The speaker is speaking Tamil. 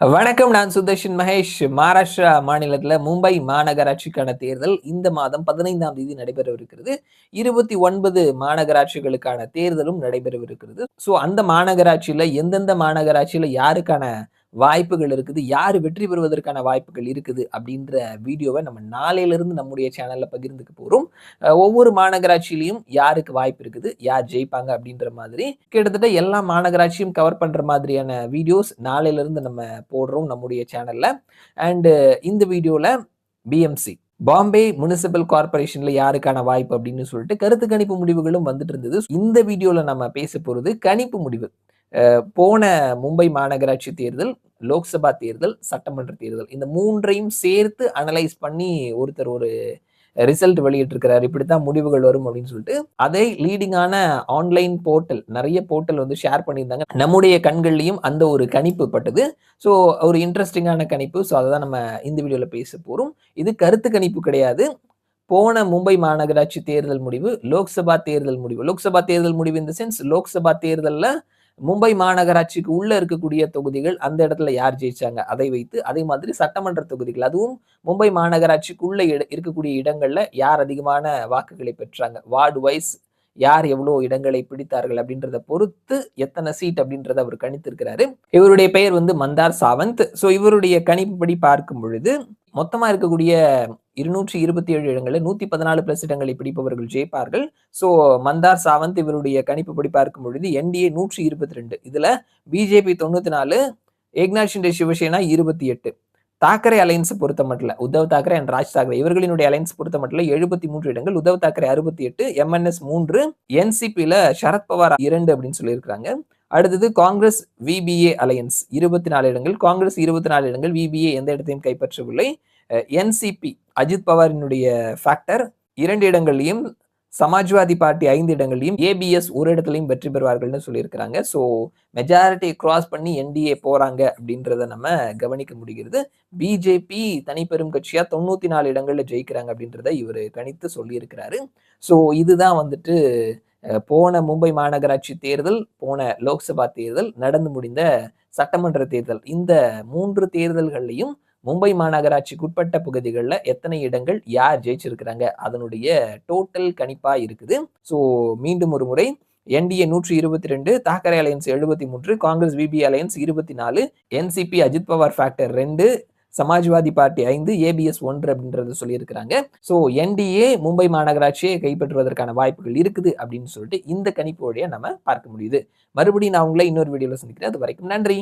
வணக்கம் நான் சுதர்ஷன் மகேஷ். மகாராஷ்டிரா மாநிலத்துல மும்பை மாநகராட்சிக்கான தேர்தல் இந்த மாதம் பதினைந்தாம் தேதி நடைபெறவிருக்கிறது. இருபத்தி ஒன்பது மாநகராட்சிகளுக்கான தேர்தலும் நடைபெறவிருக்கிறது. ஸோ அந்த மாநகராட்சியில எந்தெந்த மாநகராட்சியில யாருக்கான வாய்ப்புகள் இருக்குது. யார் வெற்றி பெறுவதற்கான வாய்ப்புகள் இருக்குது அப்படின்ற வீடியோவை நம்ம நாளையிலிருந்து நம்முடைய சேனலில் பகிர்ந்துக்க போகிறோம் ஒவ்வொரு மாநகராட்சியிலையும் யாருக்கு வாய்ப்பு இருக்குது? யார் ஜெயிப்பாங்க அப்படின்ற மாதிரி கிட்டத்தட்ட எல்லா மாநகராட்சியும் கவர் பண்ணுற மாதிரியான வீடியோஸ் நாளையிலிருந்து நம்ம போடுறோம் நம்முடைய சேனலில் அண்டு இந்த வீடியோவில் பிஎம்சி பாம்பே முனிசிபல் கார்பரேஷன்ல யாருக்கான வாய்ப்பு அப்படின்னு சொல்லிட்டு கருத்து கணிப்பு முடிவுகளும் வந்துட்டு இருந்தது. இந்த வீடியோல நம்ம பேச போறது கணிப்பு முடிவு. போன மும்பை மாநகராட்சி தேர்தல் லோக்சபா தேர்தல் சட்டமன்ற தேர்தல். இந்த மூன்றையும் சேர்த்து அனலைஸ் பண்ணி ஒருத்தர் ஒரு ரிசல்ட் வெளியிட்டிருக்கிறார். இப்படித்தான் முடிவுகள் வரும் அப்படின்னு சொல்லிட்டு அதை லீடிங்கான ஆன்லைன் போர்ட்டல் நிறைய போர்ட்டல் வந்து ஷேர் பண்ணியிருந்தாங்க. நம்முடைய கண்கள்லையும் அந்த ஒரு கணிப்பு பட்டது. ஸோ ஒரு இன்ட்ரெஸ்டிங்கான கணிப்பு. ஸோ அதை தான் நம்ம இந்த வீடியோவில் பேச போகிறோம் இது கருத்து கணிப்பு கிடையாது. போன மும்பை மாநகராட்சி தேர்தல் முடிவு லோக்சபா தேர்தல் முடிவு. லோக்சபா தேர்தல் முடிவு இந்த சென்ஸ் லோக்சபா தேர்தலில் மும்பை மாநகராட்சிக்கு உள்ள இருக்கக்கூடிய தொகுதிகள் அந்த இடத்துல யார் ஜெயிச்சாங்க? அதை வைத்து அதே மாதிரி சட்டமன்ற தொகுதிகள். அதுவும் மும்பை மாநகராட்சிக்குள்ள இட- இருக்கக்கூடிய இடங்கள்ல யார் அதிகமான வாக்குகளை பெற்றாங்க? வார்டு வைஸ் யார் எவ்வளோ இடங்களை பிடித்தார்கள் அப்படின்றத பொறுத்து எத்தனை சீட் அப்படின்றத அவர் கணித்திருக்கிறாரு. இவருடைய பெயர் வந்து மந்தார் சாவந்த். ஸோ இவருடைய கணிப்புப்படி பார்க்கும் பொழுது மொத்தமா இருக்கக்கூடிய இருநூற்றி இருபத்தி ஏழு இடங்களில் நூத்தி பதினாலு பிளஸ் இடங்களை பிடிப்பவர்கள் ஜெயிப்பார்கள். ஸோ மந்தார் சாவந்த் இவருடைய கணிப்புப்படி பார்க்கும் பொழுது என்டிஏ நூற்றி இருபத்தி ரெண்டு. இதுல பிஜேபி தொண்ணூத்தி நாலு ஏக்நாத் ஷிண்டே சிவசேனா இருபத்தி எட்டு. தாக்கரே அலைன்ஸ் பொறுத்த மட்டும் உத்தவ் தாக்கரே அண்ட் ராஜ் தாக்கரே. இவர்களினுடைய அலைன்ஸ் பொறுத்த மட்டும் எழுபத்தி மூன்று இடங்கள் உத்தவ் தாக்கரே அறுபத்தி எட்டு எம்என்எஸ் மூன்று என்சிபியில் சரத்பவார் இரண்டு அப்படின்னு சொல்லியிருக்கிறாங்க. அடுத்தது காங்கிரஸ் விபிஏ அலையன்ஸ் இருபத்தி நாலு இடங்கள். காங்கிரஸ் இருபத்தி நாலு இடங்கள் விபிஏ எந்த இடத்தையும் கைப்பற்றவில்லை. என்சிபி அஜித் பவாரினுடைய ஃபேக்டர் இரண்டு இடங்கள்லையும் சமாஜ்வாதி பார்ட்டி ஐந்து இடங்கள்லையும் ஏபிஎஸ் ஒரு இடத்துலையும் வெற்றி பெறுவார்கள்னு சொல்லியிருக்கிறாங்க. ஸோ மெஜாரிட்டி கிராஸ் பண்ணி என்டிஏ போறாங்க அப்படின்றத நம்ம கவனிக்க முடிகிறது. பிஜேபி தனிப்பெரும் கட்சியா தொண்ணூத்தி நாலு இடங்கள்ல ஜெயிக்கிறாங்க அப்படின்றத இவர் கணித்து சொல்லியிருக்கிறாரு. ஸோ இதுதான் வந்துட்டு போன மும்பை மாநகராட்சி தேர்தல் போன லோக்சபா தேர்தல் நடந்து முடிந்த சட்டமன்ற தேர்தல். இந்த மூன்று தேர்தல்கள்லையும் மும்பை மாநகராட்சிக்குட்பட்ட பகுதிகளில் எத்தனை இடங்கள் யார் ஜெயிச்சிருக்கிறாங்க அதனுடைய டோட்டல் கணிப்பாக இருக்குது. ஸோ மீண்டும் ஒரு முறை என்டிஏ நூற்றி இருபத்தி ரெண்டு தாக்கரே அலையன்ஸ் எழுபத்தி மூன்று காங்கிரஸ் விபி அலையன்ஸ் இருபத்தி நாலு என்சிபி அஜித் பவார் ஃபேக்டர் ரெண்டு சமாஜ்வாதி பார்ட்டி ஐந்து ஏபிஎஸ் ஒன்று அப்படின்றத சொல்லியிருக்கிறாங்க. So N D A Mumbai மாநகராட்சியை கைப்பற்றுவதற்கான வாய்ப்புகள் இருக்குது அப்படின்னு சொல்லிட்டு இந்த கணிப்பு வழியை நம்ம பார்க்க முடியுது. மறுபடியும் நான் உங்களை இன்னொரு வீடியோவில் சந்திக்கிறேன். அது வரைக்கும் நன்றி.